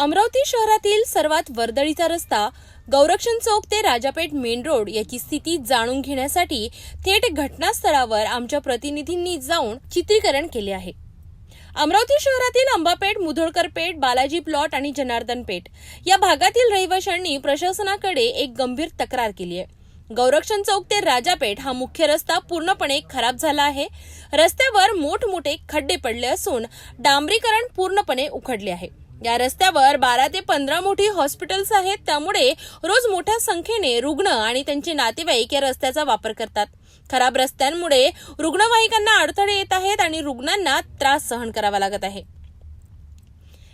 अमरावती शहरातील सर्वात वर्दळीचा रस्ता गौरक्षण चौक ते राजापेठ मेन रोड याची स्थिती जाणून घेण्यासाठी थेट घटनास्थळावर आमच्या प्रतिनिधींनी जाऊन चित्रीकरण केले आहे. अमरावती शहरातील अंबापेठ मुधोळकर पेठ बालाजी प्लॉट आणि जनार्दन पेठ या भागातील रहिवाशांनी प्रशासनाकडे एक गंभीर तक्रार केली आहे. गौरक्षण चौक ते राजापेठ हा मुख्य रस्ता पूर्णपणे खराब झाला आहे. रस्त्यावर मोठमोठे खड्डे पडले असून डांबरीकरण पूर्णपणे उखडले आहे. या रस्त्यावर बारा ते पंधरा मोठी हॉस्पिटल्स आहेत त्यामुळे रोज मोठ्या संख्येने रुग्ण आणि त्यांचे नातेवाईक या रस्त्याचा वापर करतात. खराब रस्त्यांमुळे रुग्णवाहिकांना अडथळे येत आहेत आणि रुग्णांना त्रास सहन करावा लागत आहे.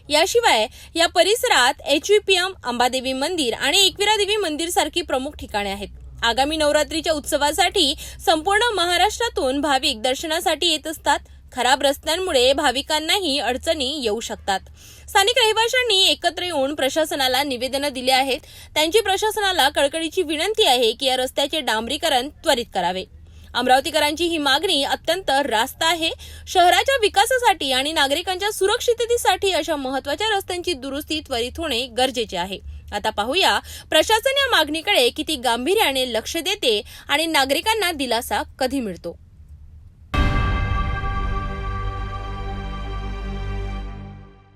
याशिवाय या परिसरात एच पी एम अंबादेवी मंदिर आणि एकविरा देवी मंदिर सारखी प्रमुख ठिकाणे आहेत. आगामी नवरात्रीच्या उत्सवासाठी संपूर्ण महाराष्ट्रातून भाविक दर्शनासाठी येत असतात. खराब रस्त्यांमुळे भाविकांनाही अडचणी येऊ शकतात. स्थानिक रहिवाशांनी एकत्र येऊन प्रशासनाला निवेदनं दिली आहेत. त्यांची प्रशासनाला कळकळीची विनंती आहे की या रस्त्याचे डांबरीकरण त्वरित करावे. अमरावतीकरांची ही मागणी अत्यंत रास्त आहे. शहराच्या विकासासाठी आणि नागरिकांच्या सुरक्षिततेसाठी अशा महत्त्वाच्या रस्त्यांची दुरुस्ती त्वरित होणे गरजेचे आहे. आता पाहूया प्रशासन या मागणीकडे किती गांभीर्याने लक्ष देते आणि नागरिकांना दिलासा कधी मिळतो.